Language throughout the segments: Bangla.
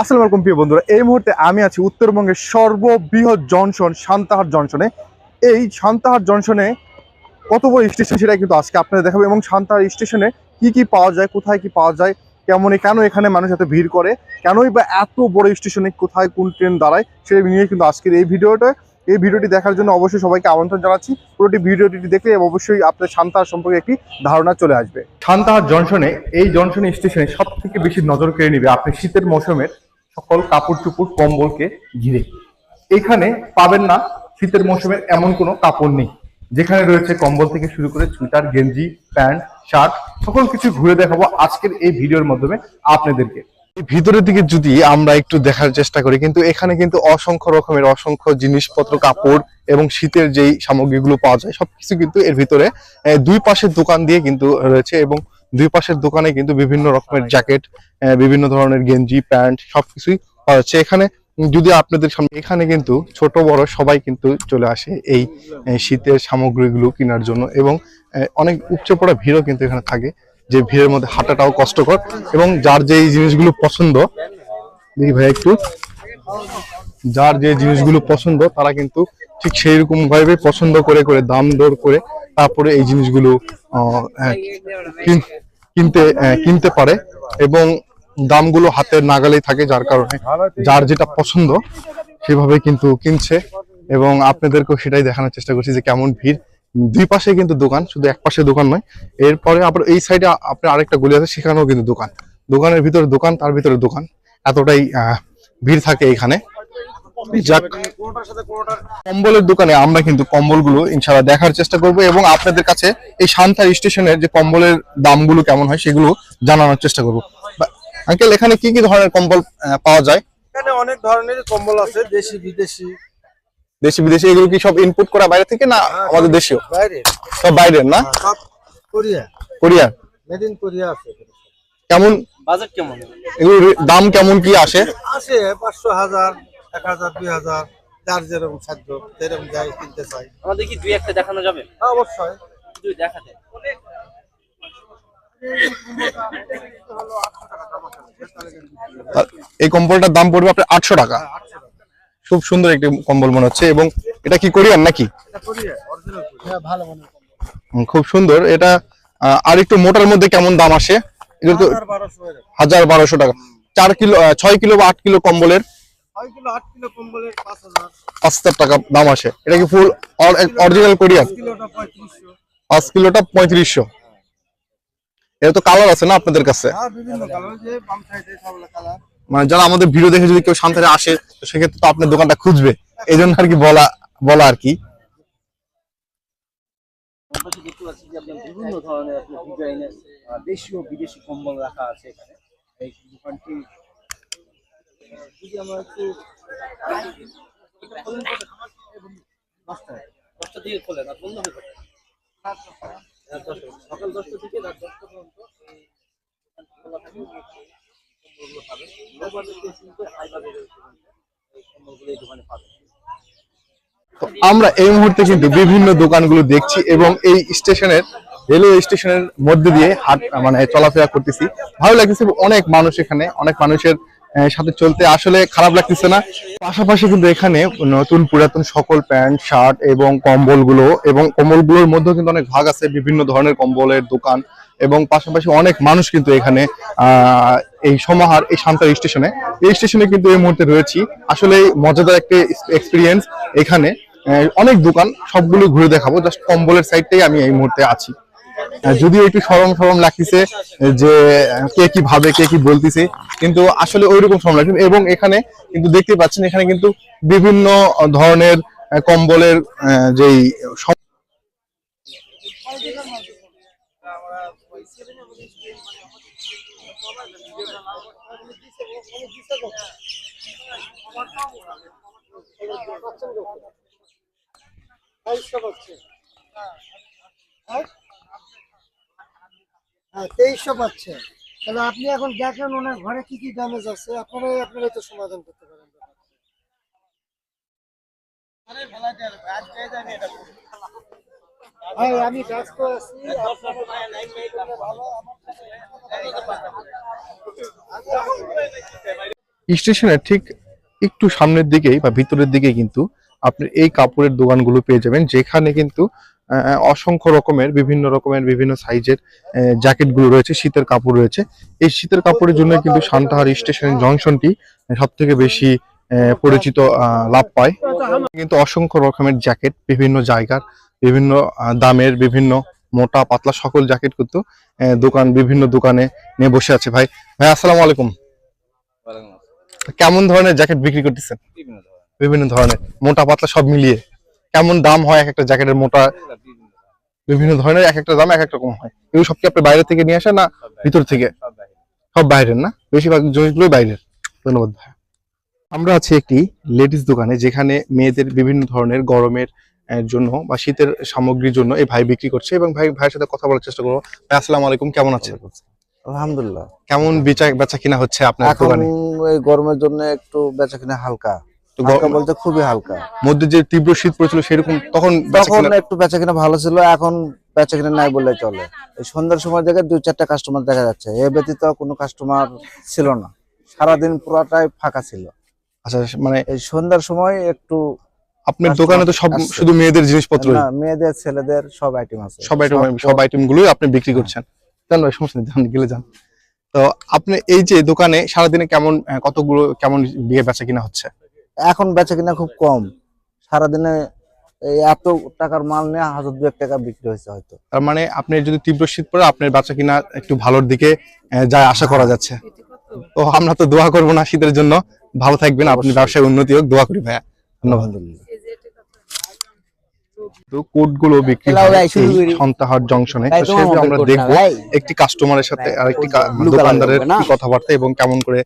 আসসালামু আলাইকুম প্রিয় বন্ধুরা, এই মুহূর্তে আমি আছি উত্তরবঙ্গের সর্ববৃহৎ জংশন সান্তাহার জংশনে এই সান্তাহার জংশনে কত বড় স্টেশন সেটা কিন্তু আজকে আপনাদের দেখাবো এবং সান্তাহার স্টেশনে কি কি পাওয়া যায়, কোথায় কি পাওয়া যায় কেমন কেন এখানে মানুষ এত ভিড় করে, কেনই বা এত বড় স্টেশনে কোথায় কোন ট্রেন দাঁড়ায় সেটা নিয়ে কিন্তু আজকের এই ভিডিওটা। এই ভিডিওটি দেখার জন্য অবশ্যই সবাইকে আমন্ত্রণ জানাচ্ছি। পুরোটি ভিডিওটি দেখলে অবশ্যই আপনার সান্তাহার সম্পর্কে একটি ধারণা চলে আসবে। সান্তাহার জংশনে এই জংশন স্টেশনে সব থেকে বেশি নজর কেড়ে নিবে আপনি শীতের মৌসুমের সকল কাপড় চুপড় কম্বলকে ঘিরে। এখানে পাবেন না শীতের মৌসুমের এমন কোনো কাপড় নেই। যেখানে রয়েছে কম্বল থেকে শুরু করে সুইটার গেঞ্জি, প্যান্ট, শার্ট, সকল কিছু ঘুরে দেখাবো আজকের এই ভিডিওর মাধ্যমে আপনাদেরকে। ভিতরের দিকে যদি আমরা একটু দেখার চেষ্টা করি, কিন্তু এখানে কিন্তু অসংখ্য রকমের অসংখ্য জিনিসপত্র, কাপড় এবং শীতের যেই সামগ্রীগুলো পাওয়া যায়, সবকিছু কিন্তু এর ভিতরে দুই পাশের দোকান দিয়ে কিন্তু রয়েছে এবং দুই পাশের দোকানে কিন্তু বিভিন্ন রকমের জ্যাকেট বিভিন্ন ধরনের গেঞ্জি প্যান্ট সবকিছুই পাওয়া যাচ্ছে। এখানে যদি আপনাদের সামনে এখানে কিন্তু ছোট বড় সবাই কিন্তু চলে আসে এই শীতের সামগ্রীগুলো কেনার জন্য এবং অনেক উপচে পড়া ভিড়ও কিন্তু এখানে থাকে। যে ভিড়ের মধ্যে হাঁটাটাও কষ্টকর এবং যার যে এই জিনিসগুলো পছন্দ দেখি ভাই একটু। যার যে জিনিসগুলো পছন্দ তারা কিন্তু ঠিক সেই রকম ভাবে পছন্দ করে করে দাম দর করে তারপরে এই জিনিসগুলো কিনতে কিনতে পারে এবং দামগুলো হাতের নাগালেই থাকে যার কারণে যার যেটা পছন্দ সেভাবে কিন্তু কিনছে এবং আপনাদেরকেও সেটাই দেখানোর চেষ্টা করছি যে কেমন ভিড়। দুই পাশে কিন্তু দোকান শুধু এক পাশে দোকান নয়। এরপরে আবার এই সাইডে আপনার আরেকটা গলি আছে সেখানেও কিন্তু দোকান। দোকানের ভিতরে দোকান তার ভিতরে দোকান। এতটাই আহ, ভিড় থাকে এখানে। কম্বলের দোকানে আমরা কিন্তু কম্বলগুলো ইনশাআল্লাহ দেখার চেষ্টা করব এবং আপনাদের কাছে এই শান্তার স্টেশনের যে কম্বলের দামগুলো কেমন হয় সেগুলো জানানোর চেষ্টা করব। আঙ্কেল এখানে কি কি ধরনের কম্বল পাওয়া যায়? এখানে অনেক ধরনের কম্বল আছে দেশি বিদেশি। দেশি বিদেশি এগুলো কি সব ইনপুট করা বাইরে থেকে না আমাদের দেশীয়? বাইরে। সব বাইরের না? হ্যাঁ, কোরিয়া। মেড ইন কোরিয়া আছে কেমন বাজেট কেমন? এগুলোর দাম কেমন কি আসে? আছে পাঁচশো হাজার এক হাজার দুই হাজার যার যেরকম সাধ্য যেরকম যাই কিনতে চাই। আমাদের কি দুই একটা দেখানো যাবে? হ্যাঁ, অবশ্যই। দুই দেখাতে। এই কম্বলটার দাম পড়বে আপনার আটশো টাকা। খুব সুন্দর একটি কম্বল মনে হচ্ছে এবং এটা কি কোরিয়ান নাকি? খুব সুন্দর। এটা আর একটু মোটার মধ্যে কেমন দাম আসে? এটা তো হাজার বারোশো টাকা। চার কিলো ছয় কিলো বা আট কিলো কম্বলের? পাঁচ হাজার। টাকা দাম আসে। এটা কি ফুল অরিজিনাল কোরিয়ান? পাঁচ কিলোটা পঁয়ত্রিশশো। এটা তো কালার আছে না আপনাদের কাছে? হ্যাঁ বিভিন্ন কালার যে বাম সাইডে সবগুলো কালার মানে যারা আমাদের ভিডিও দেখে যদি কেউ শান্তারে আসে তো সেক্ষেত্রে তো আপনার দোকানটা খুঁজবে। এই জন্য আর কি বলা বলা আর কি। বিভিন্ন ধরনের ডিজাইনের দেশীয় বিদেশি কম্বল রাখা আছে এখানে। এই দোকানটি যদি আমরা একটু দশটা খোলে বন্ধ হয়ে সকাল দশটা থেকে রাত দশটা পর্যন্ত আমরা এই মুহূর্তে কিন্তু বিভিন্ন দোকানগুলো দেখছি এবং এই স্টেশনের রেলওয়ে স্টেশনের মধ্যে দিয়ে হাট মানে চলাফেরা করতেছি। ভালো লাগতেছে, অনেক মানুষ এখানে, অনেক মানুষের সাথে চলতে। আসলে খারাপ লাগতেছে না। পাশাপাশি কিন্তু এখানে নতুন পুরাতন সকল প্যান্ট, শার্ট এবং কম্বলগুলো এবং কম্বলগুলোর মধ্যেও কিন্তু অনেক ভাগ আছে, বিভিন্ন ধরনের কম্বলের দোকান এবং পাশাপাশি অনেক মানুষ কিন্তু এখানে এই সমাহার, এই সান্তার স্টেশনে। এই স্টেশনে কিন্তু এই মুহূর্তে রয়েছি। আসলে মজাদার একটা এক্সপিরিয়েন্স এখানে। অনেক দোকান, সবগুলো ঘুরে দেখাবো। জাস্ট কম্বলের সাইডটাই আমি এই মুহূর্তে আছি। যদিও একটু সরম সরম লাগতেছে যে কে কি ভাবে, কে কি বলতেছে, কিন্তু আসলে ওইরকম সরম লাগছে এবং এখানে কিন্তু দেখতে পাচ্ছেন, এখানে কিন্তু বিভিন্ন ধরনের কম্বলের যেই তেইশশো পাচ্ছে তাহলে আপনি এখন দেখেন ওনার ঘরে কি কি ড্যামেজ আছে, আপনারাই আপনারাই তো সমাধান করতে পারেন আমি ব্যস্ত আছি স্টেশনের ঠিক একটু সামনের দিকেই বা ভিতরের দিকে কিন্তু আপনি এই কাপড়ের দোকানগুলো পেয়ে যাবেন, যেখানে কিন্তু অসংখ্য রকমের বিভিন্ন রকমের বিভিন্ন সাইজের জ্যাকেটগুলো রয়েছে শীতের কাপড় রয়েছে। এই শীতের কাপড়ের জন্য কিন্তু সান্তাহার স্টেশন জংশনটি সব থেকে বেশি পরিচিত লাভ পায়। কিন্তু অসংখ্য রকমের জ্যাকেট বিভিন্ন জায়গার বিভিন্ন দামের বিভিন্ন মোটা পাতলা সকল জ্যাকেট কিন্তু দোকান বিভিন্ন দোকানে নিয়ে বসে আছে। ভাই ভাই আসসালামু আলাইকুম। কেমন ধরনের জ্যাকেট বিক্রি করতেছেন? বিভিন্ন ধরনের মোটা পাতলা সব মিলিয়ে। কেমন দাম হয় এক একটা জ্যাকেটের মোটা? বিভিন্ন ধরনের এক একটা দাম এক এক রকম হয়। এগুলো সব কি আপনি বাইরে থেকে নিয়ে আসেন না ভিতর থেকে? সব বাইরের না? বেশিরভাগ জিনিসগুলোই বাইরের। ধন্যবাদ ভাই। আমরা আছি একটি লেডিস দোকানে যেখানে মেয়েদের বিভিন্ন ধরনের গরমের জন্য বা শীতের সামগ্রীর জন্য এই ভাই বিক্রি করছে এবং ভাই ভাইয়ের সাথে কথা বলার চেষ্টা করব। ভাই আসসালামু আলাইকুম কেমন আছেন? আলহামদুলিল্লাহ। কেমন বেচা বেচা কিনা হচ্ছে আপনার দোকানে? এই গরমের জন্য একটু বেচা কিনা হালকা। হালকা বলতে খুবই হালকা। মধ্যে যে তীব্র শীত পড়েছিল সেরকম তখন তখন একটু বেচা কিনা ভালো ছিল এখন বেচা কিনা নাই বললে চলে। এই সন্ধ্যার সময় দেখে দুই চারটা কাস্টমার দেখা যাচ্ছে এ ব্যতীত কোনো কাস্টমার ছিল না। সারাদিন পুরাটাই ফাঁকা ছিল। আচ্ছা মানে এই সন্ধ্যার সময় একটু আপনার দোকানে তো সব শুধু মেয়েদের জিনিসপত্র না মেয়েদের ছেলেদের সব আইটেম আছে। সব আইটেম সব আইটেম গুলোই আপনি বিক্রি করছেন। জান ভাই সমস্যা নেই গেলে যান। তো আপনি এই যে দোকানে সারাদিনে কেমন কতগুলো কেমন বিয়ে বেচা কিনা হচ্ছে? এখন বেচা কিনা খুব কম। সারাদিনে এই এত টাকার মাল নিয়ে হাজার দুয়েক টাকা বিক্রি হয়েছে হয়তো। তার মানে আপনি যদি তীব্র শীত পড়ে আপনার বেচা কিনা একটু ভালোর দিকে যায় আশা করা যাচ্ছে। তো আমরা তো দোয়া করব না শীতের জন্য। ভালো থাকবেন আপনি ব্যবসায় উন্নতি হোক দোয়া করি ভাইয়া। ধন্যবাদ। তো বিক্রি হয়। সন্তাহার জংশনে। তো আমরা দেখব। একটি কাস্টমারের সাথে আর একটি দোকানদারের কথাবার্তা এবং কেমন করে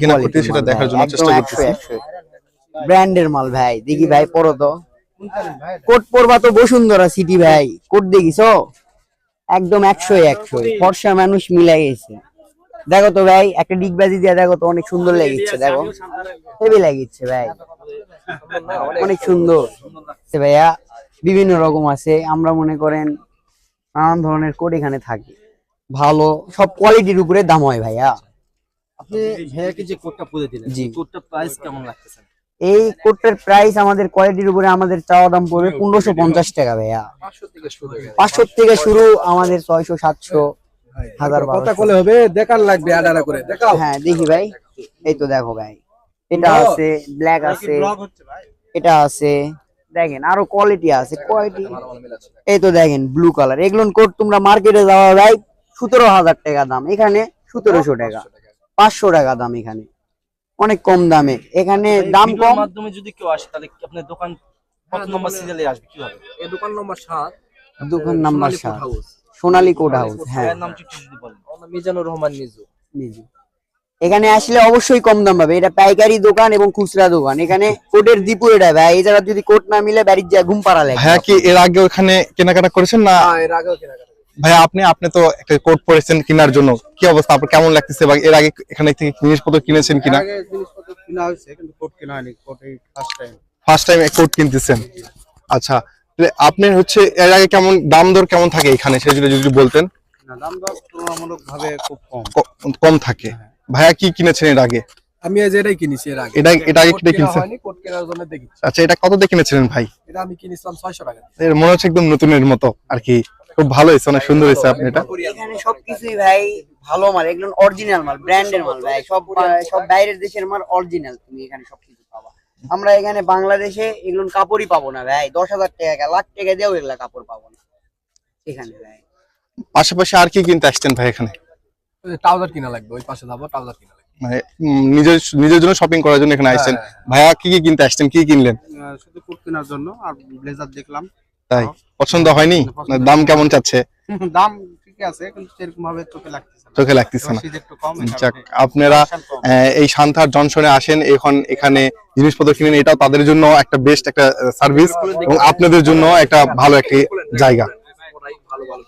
কিনা সেটা দেখার জন্য চেষ্টা করতেছি। ব্র্যান্ডের মাল ভাই। দেখি ভাই পড়ো তো। কোট পরবা তো বসুন্ধরা সিটি ভাই। কোট দেখিছো একদম একশো একশো ফর্সা মানুষ মিলাই গেছে। দেখো তো ভাই একটা ডিগবাজি দিয়ে দেখো তো অনেক সুন্দর লেগেছে দেখো। হেভি লেগেছে ভাই। অনেক সুন্দর। সে ভাইয়া বিভিন্ন রকম আছে। আমরা মনে করেন নানান ধরনের কোট এখানে থাকে। ভালো সব কোয়ালিটির উপরে দাম হয় ভাইয়া। আপনি ভাইয়াকে যে কোডটা পরে দিলেন জি। কোডটা প্রাইস কেমন লাগতেছে? এই কোটটার প্রাইস আমাদের কোয়ালিটির উপরে আমাদের চাওয়া দাম পড়বে পনেরোশো পঞ্চাশ টাকা ভাইয়া। পাঁচশো থেকে শুরু আমাদের ছয়শো সাতশো হাজার কথা কলে হবে দেখার লাগবে আডারা করে দেখাও। হ্যাঁ দেখি ভাই। এই তো দেখো ভাই। এটা আছে ব্ল্যাক আছে। এটা আছে। দেখেন আরও কোয়ালিটি আছে কোয়ালিটি এই তো দেখেন ব্লু কালার এগুলো কোট তোমরা মার্কেটে যাওয়া ভাই সতেরো হাজার টাকা দাম। এখানে সতেরোশো টাকা। পাঁচশো টাকা দাম এখানে। অনেক কম দামে। এখানে দাম কম। মাধ্যমে যদি কেউ আসে তাহলে আপনার দোকান কত নম্বর সিরিয়ালে আসবে কীভাবে? এই দোকান নম্বর সাত। দোকান নাম্বার সোনালী সাত। Code house. Sonali code house হ্যাঁ। নামটা একটু যদি বলেন। মিজানুর রহমান নিজু জি, জি। এখানে আসলে অবশ্যই কম দাম পাবে। এটা পাইকারি দোকান এবং খুচরা দোকান। এখানে কোটের দ্বীপু এটা ভাই। এই জায়গা যদি কোট না মিলে বাড়ির যা ঘুম পাড়া লাগে। ভাইয়া কি এর আগে ওখানে কেনাকাটা করেছেন না এর আগেও কেনাকাটা ভাইয়া আপনি আপনি তো একটা কোট পরেছেন কেনার জন্য। কি অবস্থা? আপনার কেমন লাগতেছে? বা এর আগে এখানে থেকে জিনিসপত্র কিনেছেন কিনা? আগে জিনিসপত্র কিনা হয়েছে কিন্তু কোট কিনা হয়নি। কোট এই first time first time coat কিনতেছেন? আচ্ছা তাহলে আপনি হচ্ছে এর আগে কেমন দাম দর কেমন থাকে এখানে? সেটা যদি বলতেন। না দাম দর তুলনামূলক ভাবে খুব কম। কম থাকে। ভাইয়া কি কিনেছেন এর আগে? আমি এই যে এটাই কিনেছি এর আগে। এটা- এটা আগে কোট কিনে কেনা কোট কেনার জন্য দেখেছি আচ্ছা এটা কত দিয়ে কিনেছিলেন ভাই? এটা আমি কিনেছিলাম ছয়শো টাকা এর মনে হচ্ছে একদম নতুনের মতো আর কি। খুব ভালো হয়েছে অনেক সুন্দর হয়েছে আপনি এটা। এখানে সবকিছুই ভাই ভালো মাল এগুলো অরিজিনাল মাল ব্র্যান্ডের মাল ভাই। সব সব বাইরের দেশের মাল অরিজিনাল তুমি এখানে সবকিছু পাবা। আমরা এখানে বাংলাদেশে এগুলো কাপড়ই পাবো না ভাই দশ হাজার টাকা লাখ টাকা দিয়েও এগুলা কাপড় পাবো না। এখানে ভাই। পাশাপাশি আর কি কিনতে আসছেন ভাই এখানে? ট্রাউজার কিনা লাগবে ওই পাশে যাব ট্রাউজার কিনা লাগবে। মানে নিজের নিজের জন্য শপিং করার জন্য এখানে আসছেন। ভাইয়া কি কি কিনতে আসছেন? কি কিনলেন? শুধু কোট কেনার জন্য আর ব্লেজার দেখলাম। তাই? পছন্দ হয়নি? দাম কেমন চাচ্ছে? দাম ঠিক আছে কিন্তু সেরকম ভাবে চোখে লাগতেছে চোখে লাগতেছে না। যাক আপনারা আহ, এই শান্তার জনসনে আসেন এখন এখানে জিনিসপত্র কিনেন এটাও তাদের জন্য একটা বেস্ট একটা সার্ভিস এবং আপনাদের জন্য একটা ভালো একটি জায়গা। ওরাই ভালো ভালো।